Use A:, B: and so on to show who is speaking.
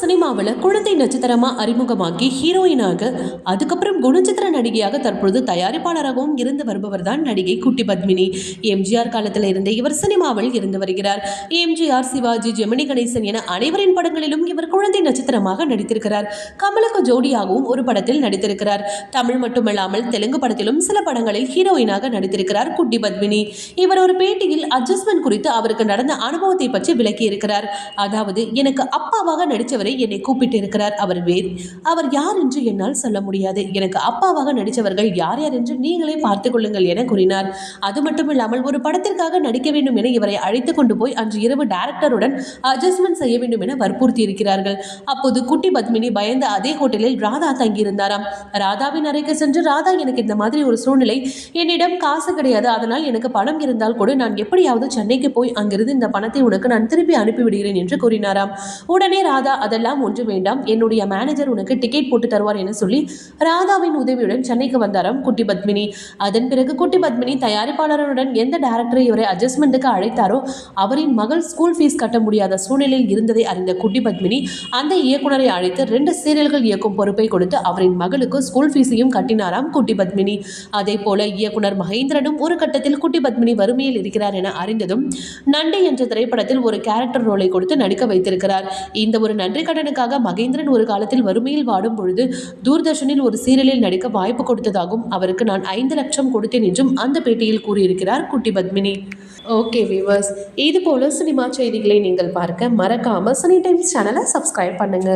A: சினிமாவில் குழந்தை நட்சத்திரமா அறிமுகமாக்கி ஹீரோயினாக அதுக்கப்புறம் குணச்சித்திர நடிகையாக தற்பொழுது தயாரிப்பாளராகவும் இருந்து வருபவர் தான் நடிகை குட்டி பத்மினி. எம்ஜிஆர் காலத்தில் இருந்தே இவர் சினிமாவில் இருந்து வருகிறார். எம்ஜிஆர் சிவாஜி ஜெமினி கணேசன் என அனைவரின் படங்களிலும் இவர் குழந்தை நட்சத்திரமாக நடித்திருக்கிறார். கமலுக்கு ஜோடியாகவும் ஒரு படத்தில் நடித்திருக்கிறார். தமிழ் மட்டுமல்லாமல் தெலுங்கு படத்திலும் சில படங்களில் ஹீரோயினாக நடித்திருக்கிறார் குட்டி பத்மினி. இவர் ஒரு பேட்டியில் அட்ஜஸ்ட்மெண்ட் குறித்து அவருக்கு நடந்த அனுபவத்தை பற்றி விளக்கி இருக்கிறார் அதாவது எனக்கு அப்பாவாக நடித்தவர் என்னை கூப்பிட்டு இருக்கிறார் அவர் வேறு. அவர் யார் என்று என்னால் சொல்ல முடியாது. எனக்கு அப்பாவாக நடித்தவர்கள் யார் யார் என்று நீங்களே பார்த்து கொள்ளுங்கள் என கூறினார். அது மட்டும் இல்லாமல் ஒரு படத்திற்காக நடிக்க வேண்டும் என இவரை அழைத்து கொண்டு போய் அன்று இரவு டைரக்டருடன் அட்ஜஸ்ட்மெண்ட் செய்ய வேண்டும் என வற்புறுத்தி இருக்கிறார்கள் அப்போது குட்டி பத்மினி பயந்த அதே ஹோட்டலில் ராதா தங்கியிருந்தாராம். ராதாவின் அறைக்கு சென்று ராதா எனக்கு இந்த மாதிரி ஒரு சூழ்நிலை. என்னிடம் காசு கிடையாது. அதனால் எனக்கு பணம் இருந்தால் கூட. நான் எப்படியாவது சென்னைக்கு போய் அங்கிருந்து இந்த பணத்தை உனக்கு நான் திருப்பி அனுப்பிவிடுகிறேன் என்று கூறினாராம். உடனே ராதா அதெல்லாம் ஒன்று வேண்டாம். என்னுடைய மேனேஜர் உனக்கு டிக்கெட் போட்டு தருவார் என சொல்லி ராதாவின் உதவியுடன் சென்னைக்கு வந்தாராம் குட்டி பத்மினி. அதன் பிறகு குட்டி பத்மினி தயாரிப்பாளருடன் எந்த டேரக்டரை இவரை அட்ஜஸ்ட்மெண்ட்டுக்கு அழைத்தாரோ அவரின் மகள் ஸ்கூல் ஃபீஸ் கட்ட முடியாத சூழ்நிலையில் இருந்ததை அறிந்த குட்டி பத்மினி அந்த இயக்குனரை அழைத்து ரெண்டு சீரியல்கள் இயக்கும் பொறுப்பை கொடுத்து அவரின் மகளுக்கு ஸ்கூல் ஃபீஸையும் கட்டினாராம் குட்டி பத்மினி. அதே போல இயக்குனர் மகேந்திரனும் ஒரு கட்டத்தில் குட்டி பத்மினி வறுமையில் இருக்கிறார் என அறிந்ததும் நண்டி என்ற திரைப்படத்தில் ஒரு கேரக்டர் ரோலை கொடுத்து நடிக்க வைத்திருக்கிறார். இந்த ஒரு நன்றி கடனுக்காக மகேந்திரன் ஒரு காலத்தில் வறுமையில் வாடும் பொழுது தூர்தர்ஷனில் ஒரு சீரியலில் நடிக்க வாய்ப்பு கொடுத்ததாகவும் அவருக்கு நான் ஐந்து லட்சம் கொடுத்தேன் என்றும் அந்த பேட்டியில் கூறியிருக்கிறார் குட்டி பத்மினி. ஓகே விவர்ஸ் இது போல சினிமா செய்திகளை நீங்கள் பார்க்க மறக்காம சனி டைம்ஸ் சேனலை சப்ஸ்கிரைப் பண்ணுங்க.